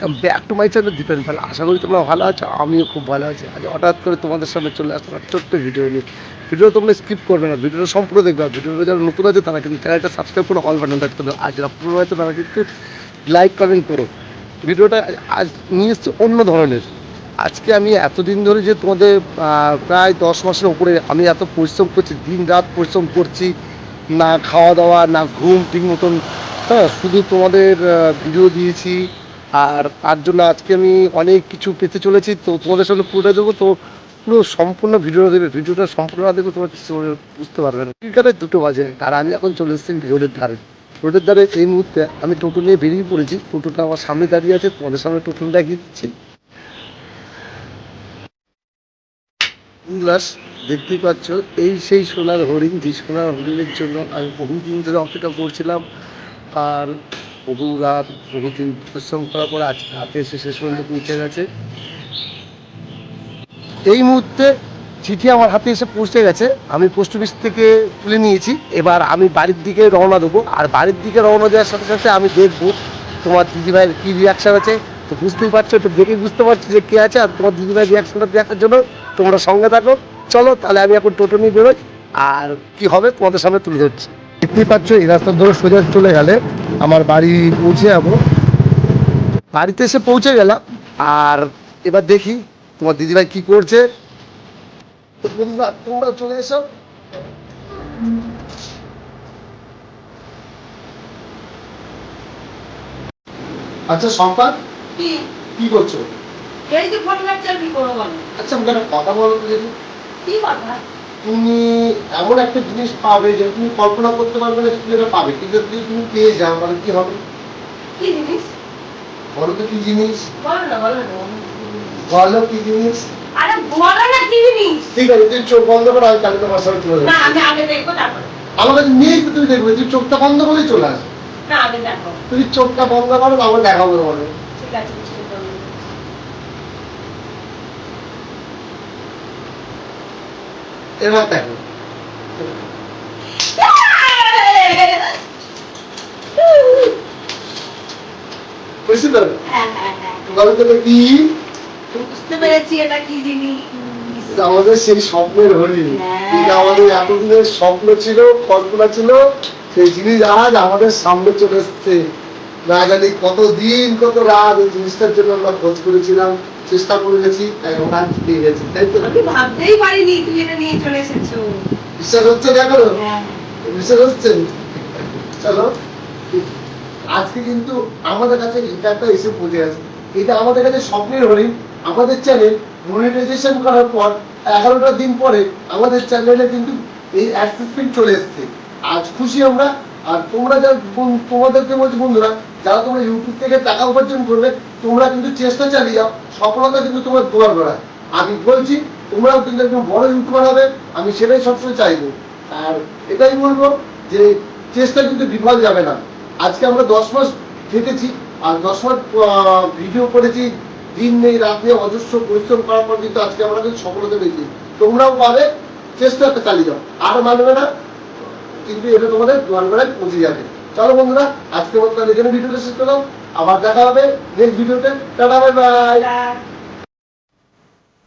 Welcome back to my channel Dipen ভালো আশা করি তোমরা ভালো আছো, আমিও খুব ভালো আছি। আজ হঠাৎ করে তোমাদের সামনে চলে আসলাম ছোট্ট ভিডিও নিয়ে। ভিডিও তোমরা স্কিপ করবে না ভিডিওটা সম্পূর্ণ দেখবে। ভিডিওটা যারা নতুন আছে, তারা কিন্তু চ্যানেলটা সাবস্ক্রাইব করে অল বাটন থাকতে হবে। আর যারা পুরো আছে, তারা কিন্তু লাইক কমেন্ট করো। ভিডিওটা আজ নিয়ে এসছে অন্য ধরনের। আজকে আমি এতদিন ধরে যে তোমাদের প্রায় দশ মাসের উপরে আমি এত পরিশ্রম করছি, দিন রাত পরিশ্রম করছি, না খাওয়া দাওয়া, না ঘুম ঠিক মতন। হ্যাঁ শুধু তোমাদের ভিডিও দিয়েছি আর তার জন্য আজকে আমি অনেক কিছু পেতে চলেছি, তো তোমাদের সামনে পুরোটা দেবো তো পুরো সম্পূর্ণ ভিডিওটা দেবে ভিডিওটা সম্পূর্ণ না দেখবে তোমার বুঝতে পারবে না। ক্রিকেটের দুটো বাজে, আর আমি এখন চলে এসেছি রোডের ধারে। রোডের ধারে এই মুহূর্তে আমি টোটো নিয়ে বেরিয়ে পড়েছি, টোটোটা আমার সামনে দাঁড়িয়ে আছে, তোমাদের সামনে টোটো দেখিয়ে দিচ্ছি। দেখতেই পাচ্ছ, এই সেই সোনার হরিণ, যে সোনার হরিণের জন্য আমি বহুদিন ধরে অপেক্ষা করছিলাম, আর বহু রাত বহুদিন পরিশ্রম করার পর আজকে হাতে এসে শেষ পর্যন্ত পৌঁছে গেছে। এই মুহূর্তে চিঠি আমার হাতে এসে পৌঁছে গেছে। আমি পোস্ট অফিস থেকে তুলে নিয়েছি। এবার আমি বাড়ির দিকে রওনা দেবো। আর বাড়ির দিকে রওনা দেওয়ার সাথে সাথে আমি দেখব তোমার দিদিভাইয়ের কী রিয়াকশান আছে। তো বুঝতেই পারছ তো দেখে বুঝতে পারছ যে কে আছে। আর তোমার দিদিভাইয়ের রিয়াকশানটা দেখার জন্য তোমরা সঙ্গে থাকো। চলো, তাহলে আমি এখন টোটো নিয়ে বেরোই। আর কি হবে তোমাদের সামনে তুলে ধরছি। দেখতেই পাচ্ছ, এই রাস্তা ধরে সোজা চলে গেলে আমার বাড়ি পৌঁছে যাব। বাড়িতে এসে পৌঁছে গেলাম। আর এবার দেখি তোমার দিদিভাই কি করছে। তো বন্ধুরা তোমরা চলে এসো। আচ্ছা সম্পাদ কি? করছ? এই যে ফোন লাগছে করব আচ্ছা কথা বলো কি কথা? তুমি এমন একটা জিনিস পাবে যে তুমি কল্পনা করতে পারবে না তুমি এটা পাবে। কিন্তু যদি তুমি পেয়ে যাও মানে কি হবে? কি জিনিস? বলো তো কি জিনিস? বলো না বলো না। বলো কি জিনিস? আরে বলো না কি জিনিস? ঠিক আছে তুমি চোখ বন্ধ করো আমি কালকে তোমার সাথে চলে না আমি আগে দেখব তারপর। আমার কাছে তো তুমি দেখবে তুমি চোখটা বন্ধ করেই চলে আসবে। না আগে দেখো। তুমি চোখটা বন্ধ করো দেখাবো তোমাকে। ঠিক আছে ঠিক আছে এবার দেখো। বুঝতে পারবে হ্যাঁ হ্যাঁ হ্যাঁ। বলো তো কি? বুঝতে পেরেছি এটা কি জিনিস আমাদের সেই স্বপ্নের হরিণ। আমাদের এতদিনের স্বপ্ন ছিল কল্পনা ছিল সেই জিনিস আজ আমাদের সামনে চলে এসছে। না জানি কত দিন কত রাত এই জিনিসটার জন্য আমরা খোঁজ করেছিলাম চেষ্টা করে গেছি আজ পেয়ে গেছি তাই তো? আমি ভাবতেই পারিনি তুমি এটা নিয়ে চলে এসেছ। বিশ্বাস হচ্ছে দেখো হ্যাঁ। বিশ্বাস হচ্ছে? চলো আজকে কিন্তু আমাদের কাছে এটা একটা এসে পৌঁছে গেছে। এটা আমাদের কাছে স্বপ্নের হরিণ। আমাদের চ্যানেল মনিটাইজেশন করার পর এগারোটা দিন পরে আমাদের চ্যানেলে কিন্তু এই অ্যাডভার্টাইজমেন্ট চলে এসছে। আজ খুশি আমরা আর তোমরা বন- তোমাদেরকে বলছি বন্ধুরা, যারা তোমরা ইউটিউব থেকে টাকা উপার্জন করবে, তোমরা কিন্তু চেষ্টা চালিয়ে যাও, সফলতা কিন্তু তোমার দোয়ার গড়ায়। আমি বলছি, তোমরাও কিন্তু একদম বড় ইউটিউবার হবে, আমি সেটাই সবসময় চাইব। আর এটাই বলব যে, চেষ্টা কিন্তু বিফল যাবে না। আজকে আমরা দশ মাস খেটেছি, আর দশ মাস ভিডিও করেছি, দিন নেই, রাত নেই, অজস্র পরিশ্রম করার পর কিন্তু আজকে আমরা কিন্তু সফলতা পেয়েছি। তোমরাও পাবে চেষ্টাটা চালিয়ে যাও। আর মানবে না কিন্তু এটা তোমাদের দুয়ার বেলায় পৌঁছে যাবে। চলো বন্ধুরা আজকে মতো এখানে ভিডিওটা শেষ করলাম। আবার দেখা হবে নেক্সট ভিডিওতে। Tata bye bye